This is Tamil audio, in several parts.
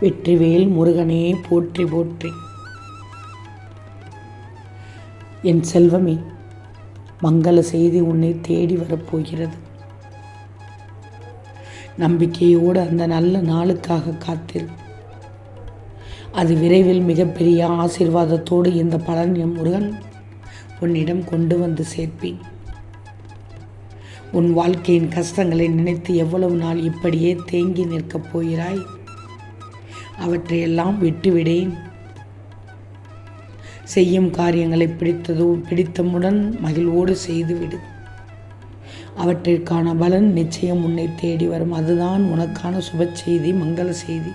வெற்றிவேல் முருகனே போற்றி போற்றி. என் செல்வமே மங்கள செய்தி உன்னை தேடி வரப்போகிறது. நம்பிக்கையோடு அந்த நல்ல நாளுக்காக காத்திரு. அது விரைவில் மிகப்பெரிய ஆசீர்வாதத்தோடு இந்த பழனி முருகன் உன்னிடம் கொண்டு வந்து சேர்ப்பேன். உன் வாழ்க்கையின் கஷ்டங்களை நினைத்து எவ்வளவு நாள் இப்படியே தேங்கி நிற்கப் போகிறாய்? அவற்றையெல்லாம் விட்டுவிடேன். செய்யும் காரியங்களை பிடித்ததோ பிடித்தமுடன் மகிழ்வோடு செய்துவிடு. அவற்றிற்கான பலன் நிச்சயம் உன்னை தேடி வரும். அதுதான் உனக்கான சுப செய்தி மங்கள செய்தி.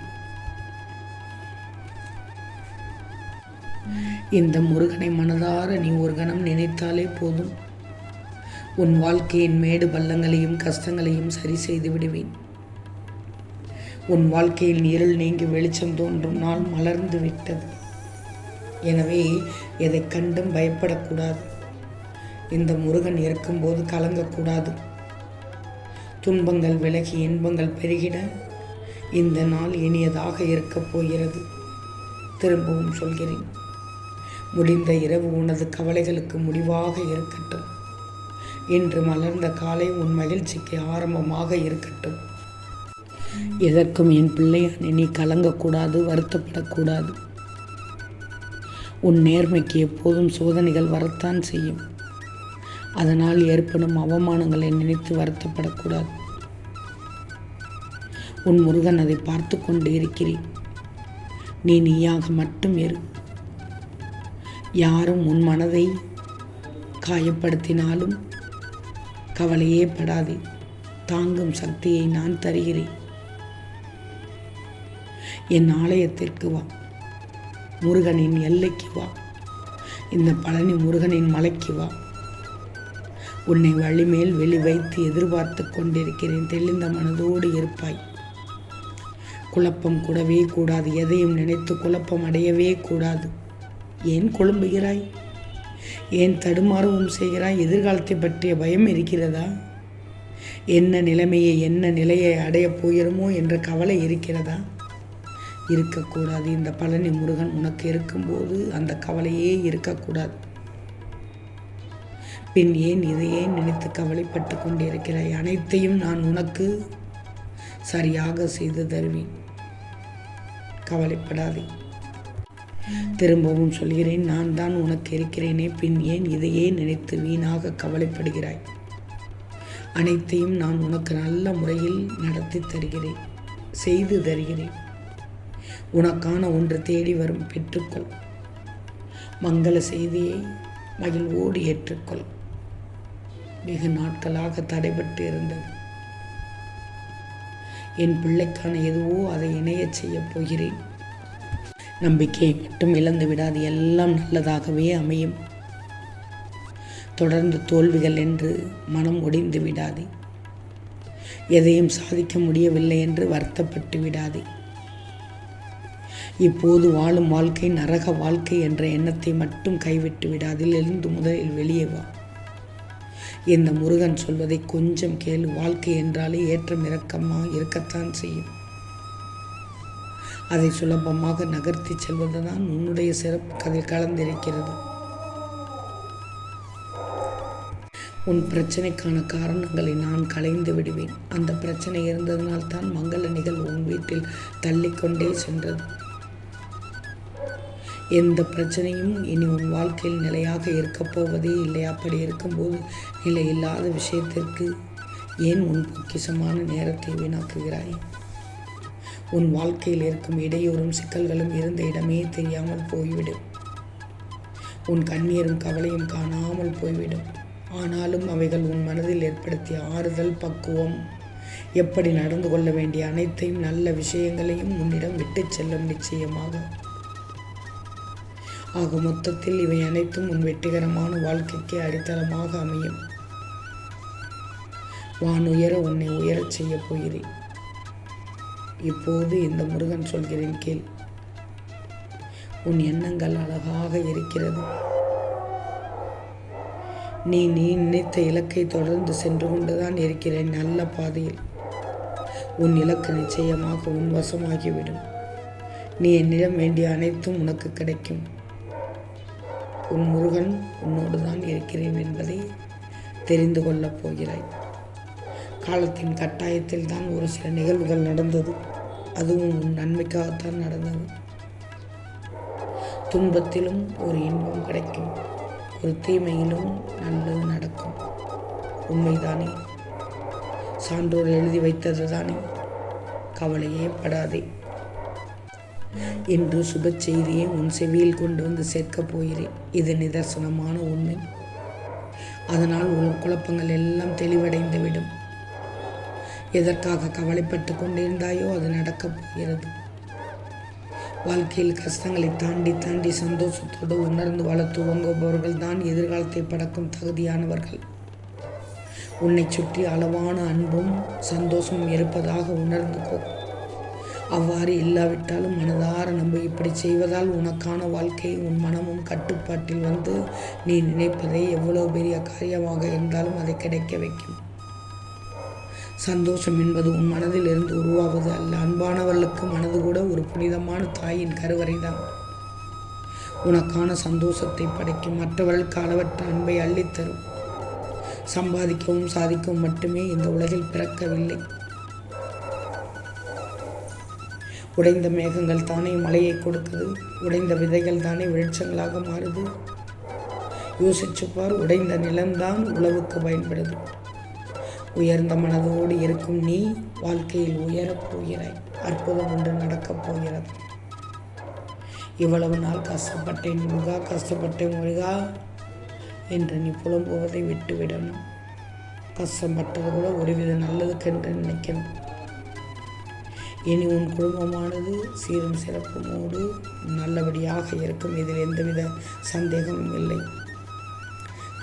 இந்த முருகனை மனதார நீ ஒரு கணம் நினைத்தாலே போதும். உன் வாழ்க்கையின் மேடு பள்ளங்களையும் கஷ்டங்களையும் சரி செய்து விடுவேன். உன் வாழ்க்கையில் இருள் நீங்கி வெளிச்சம் தோன்றும் நாள் மலர்ந்து விட்டது. எனவே எதை கண்டும் பயப்படக்கூடாது. இந்த முருகன் இருக்கும்போது கலங்கக்கூடாது. துன்பங்கள் விலகி இன்பங்கள் பெருகிட இந்த நாள் இனியதாக இருக்கப் போகிறது. திரும்பவும் சொல்கிறேன். முடிந்த இரவு உனது கவலைகளுக்கு முடிவாக இருக்கட்டும். இன்று மலர்ந்த காலை உன் மகிழ்ச்சிக்கு ஆரம்பமாக இருக்கட்டும். எதற்கும் என் பிள்ளையான நீ கலங்கக்கூடாது வருத்தப்படக்கூடாது. உன் நேர்மைக்கு எப்போதும் சோதனைகள் வரத்தான் செய்யும். அதனால் ஏற்படும் அவமானங்களை நினைத்து வருத்தப்படக்கூடாது. உன் முருகன் அதை பார்த்து கொண்டு இருக்கிறேன். நீ நீயாக மட்டும் இரு. யாரும் உன் மனதை காயப்படுத்தினாலும் கவலையே படாதே. தாங்கும் சக்தியை நான் தருகிறேன். என் ஆலயத்திற்கு வா. முருகனின் எல்லைக்கு வா. இந்த பழனி முருகனின் மலைக்கு வா. உன்னை வழிமேல் வெளி வைத்து எதிர்பார்த்து கொண்டிருக்கிறேன். தெளிந்த மனதோடு இருப்பாய். குழப்பம் கூடவே கூடாது. எதையும் நினைத்து குழப்பம் அடையவே கூடாது. ஏன் குழம்புகிறாய்? ஏன் தடுமாறவும் செய்கிறாய்? எதிர்காலத்தை பற்றிய பயம் இருக்கிறதா? என்ன நிலைமையை என்ன நிலையை அடையப் போகிறோமோ என்ற கவலை இருக்கிறதா? இருக்கக்கூடாது. இந்த பழனி முருகன் உனக்கு இருக்கும்போது அந்த கவலையே இருக்கக்கூடாது. பின் ஏன் இதையே நினைத்து கவலைப்பட்டு கொண்டிருக்கிறாய்? அனைத்தையும் நான் உனக்கு சரியாக செய்து தருவேன். கவலைப்படாதே. திரும்பவும் சொல்கிறேன் நான் தான் உனக்கு இருக்கிறேனே. பின் ஏன் இதையே நினைத்து வீணாக கவலைப்படுகிறாய்? அனைத்தையும் நான் உனக்கு நல்ல முறையில் நடத்தி தருகிறேன் செய்து தருகிறேன். உனக்கான ஒன்று தேடி வரும் பெற்றுக்கொள். மங்கள செய்தியை மகிழ்வோடு ஏற்றுக்கொள். வெகு நாட்களாக தடைபட்டு இருந்தது. என் பிள்ளைக்கான எதுவோ அதை இணையச் செய்யப் போகிறேன். நம்பிக்கையை மட்டும் இழந்து விடாது எல்லாம் நல்லதாகவே அமையும். தொடர்ந்து தோல்விகள் என்று மனம் ஒடிந்து விடாதே. எதையும் சாதிக்க முடியவில்லை என்று வருத்தப்பட்டு விடாதே. இப்போது வாழும் வாழ்க்கை நரக வாழ்க்கை என்ற எண்ணத்தை மட்டும் கைவிட்டு விடாதில் எழுந்து முதலில் வெளியே வா. இந்த முருகன் சொல்வதை கொஞ்சம் கேள் வாழ்க்கை என்றாலே ஏற்றம் இறக்கமாக இருக்கத்தான் செய்யும். அதை சுலபமாக நகர்த்தி செல்வதுதான் உன்னுடைய சிறப்பு கதில் கலந்திருக்கிறது. உன் பிரச்சனைக்கான காரணங்களை நான் கலைந்து விடுவேன். அந்த பிரச்சனை இருந்ததனால் தான் மங்கள நிகழ்வு உன் வீட்டில் தள்ளிக்கொண்டே சென்றது. எந்த பிரச்சனையும் இனி உன் வாழ்க்கையில் நிலையாக இருக்கப் போவதே இல்லை. அப்படி இருக்கும்போது நிலை இல்லாத விஷயத்திற்கு ஏன் உன் பொக்கிசமான நேரத்தை வீணாக்குகிறாய்? உன் வாழ்க்கையில் இருக்கும் இடையூறும் சிக்கல்களும் இருந்த இடமே தெரியாமல் போய்விடும். உன் கண்ணீரும் கவலையும் காணாமல் போய்விடும். ஆனாலும் அவைகள் உன் மனதில் ஏற்படுத்திய ஆறுதல் பக்குவம் எப்படி நடந்து கொள்ள வேண்டிய அனைத்தையும் நல்ல விஷயங்களையும் உன்னிடம் விட்டுச் செல்லும் நிச்சயமாக. ஆக மொத்தத்தில் இவை அனைத்தும் உன் வெற்றிகரமான வாழ்க்கைக்கு அடித்தளமாக அமையும். வான் உயர உன்னை உயரச் செய்யப் போகிறேன் இப்போது இந்த முருகன் சொல்கிறேன் கேள். உன் எண்ணங்கள் அழகாக இருக்கிறது. நீ நீ நினைத்த இலக்கை தொடர்ந்து சென்று கொண்டுதான் இருக்கிறேன் நல்ல பாதையில். உன் இலக்கு நிச்சயமாக உன் வசமாகிவிடும். நீ என்னிடம் வேண்டிய அனைத்தும் உனக்கு கிடைக்கும். உன் முருகன் உன்னோடு தான் இருக்கிறேன் என்பதை தெரிந்து கொள்ளப் போகிறாய். காலத்தின் கட்டாயத்தில் தான் ஒரு சில நிகழ்வுகள் நடந்தது. அதுவும் உன் நன்மைக்காகத்தான் நடந்தது. துன்பத்திலும் ஒரு இன்பம் கிடைக்கும். ஒரு தீமையிலும் நல்லது நடக்கும். உண்மைதானே? சான்றோர் எழுதி வைத்தது தானே கவலையே படாதே. என்று சுப செய்தியை உன் செவியில் கொண்டு வந்து சேர்க்கப் போகிறேன். இது நிதர்சனமான உண்மை. அதனால் உன் குழப்பங்கள் எல்லாம் தெளிவடைந்துவிடும். எதற்காக கவலைப்பட்டு கொண்டிருந்தாயோ அது நடக்கப் போகிறது. வாழ்க்கையில் கஷ்டங்களை தாண்டி தாண்டி சந்தோஷத்தோடு உணர்ந்து வாழ துவங்குபவர்கள் தான் எதிர்காலத்தை படக்கும் தகுதியானவர்கள். உன்னை சுற்றி அளவான அன்பும் சந்தோஷமும் இருப்பதாக உணர்ந்துக்கோ. அவ்வாறு இல்லாவிட்டாலும் மனதார நம்ப. இப்படி செய்வதால் உனக்கான வாழ்க்கை உன் மனமும் கட்டுப்பாட்டில் வந்து நீ நினைப்பதை எவ்வளவு பெரிய காரியமாக இருந்தாலும் அதை கிடைக்க வைக்கும். சந்தோஷம் என்பது உன் மனதில் இருந்து உருவாவது அல்ல. அன்பானவர்களுக்கு மனது கூட ஒரு புனிதமான தாயின் கருவறை தான் உனக்கான சந்தோஷத்தை படைக்கும் மற்றவர்களுக்கு அளவற்ற அன்பை அள்ளித்தரும் சம்பாதிக்கவும் சாதிக்கவும் மட்டுமே இந்த உலகில் பிறக்கவில்லை. உடைந்த மேகங்கள் தானே மழையை கொடுக்குது உடைந்த விதைகள் தானே வெளிச்சங்களாக மாறுது. யோசிச்சுப்பார் உடைந்த நிலம்தான் உழவுக்கு பயன்படுது. உயர்ந்த மனதோடு இருக்கும் நீ வாழ்க்கையில் உயரப் போகிறாய் அற்புதம் ஒன்று நடக்கப் போகிறது. இவ்வளவு நாள் கஷ்டப்பட்டேன் முருகா கஷ்டப்பட்டேன் முருகா என்று நீ புலம்புவதை விட்டுவிடணும். கஷ்டப்பட்டது கூட ஒருவித நல்லதுக்கென்று நினைக்கணும். இனி உன் குடும்பமானது சீரும் சிறப்புமோடு நல்லபடியாக இருக்கும். இதில் எந்தவித சந்தேகமும் இல்லை.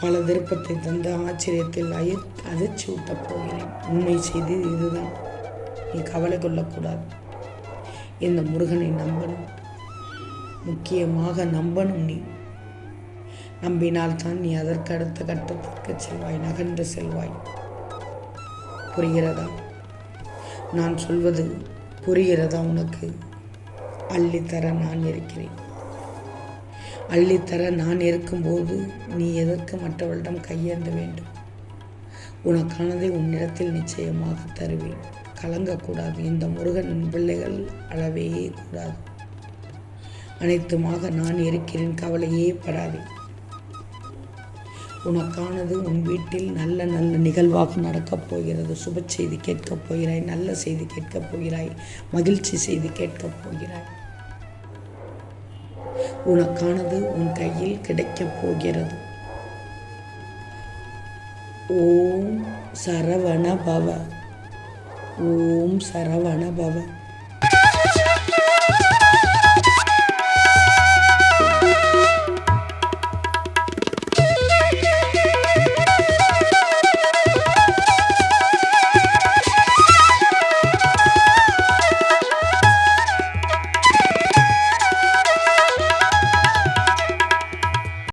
பல விருப்பத்தை தந்த ஆச்சரியத்தில் அய அதிர்ச்சி ஊட்டப் போகிறேன். உண்மை செய்தி இதுதான். நீ கவலை கொள்ளக்கூடாது. இந்த முருகனை நம்பணும். முக்கியமாக நம்பணும் நீ. நம்பினால் தான் நீ அதற்கு அடுத்த கட்டத்திற்கு செல்வாய் நகர்ந்து செல்வாய். புரிகிறதா? நான் சொல்வது புரிகிறதா உனக்கு? அள்ளித்தர நான் இருக்கிறேன். அள்ளித்தர நான் இருக்கும்போது நீ எதற்கு மற்றவர்களிடம் கையேந்த வேண்டும்? உனக்கானதை உன்னிடத்தில் நிச்சயமாக தருவேன். கலங்கக்கூடாது. இந்த முருகன் பிள்ளைகள் அளவே கூடாது. அனைத்துமாக நான் இருக்கிறேன். கவலையே படாதே. உனக்கானது உன் வீட்டில் நல்ல நல்ல நிகழ்வாக நடக்கப் போகிறது. சுப செய்தி கேட்கப் போகிறாய் நல்ல செய்தி கேட்கப் போகிறாய் மகிழ்ச்சி செய்தி கேட்கப் போகிறாய். உனக்கானது உன் கையில் கிடைக்கப் போகிறது. ஓம் சரவண பவ. ஓம் சரவண பவ.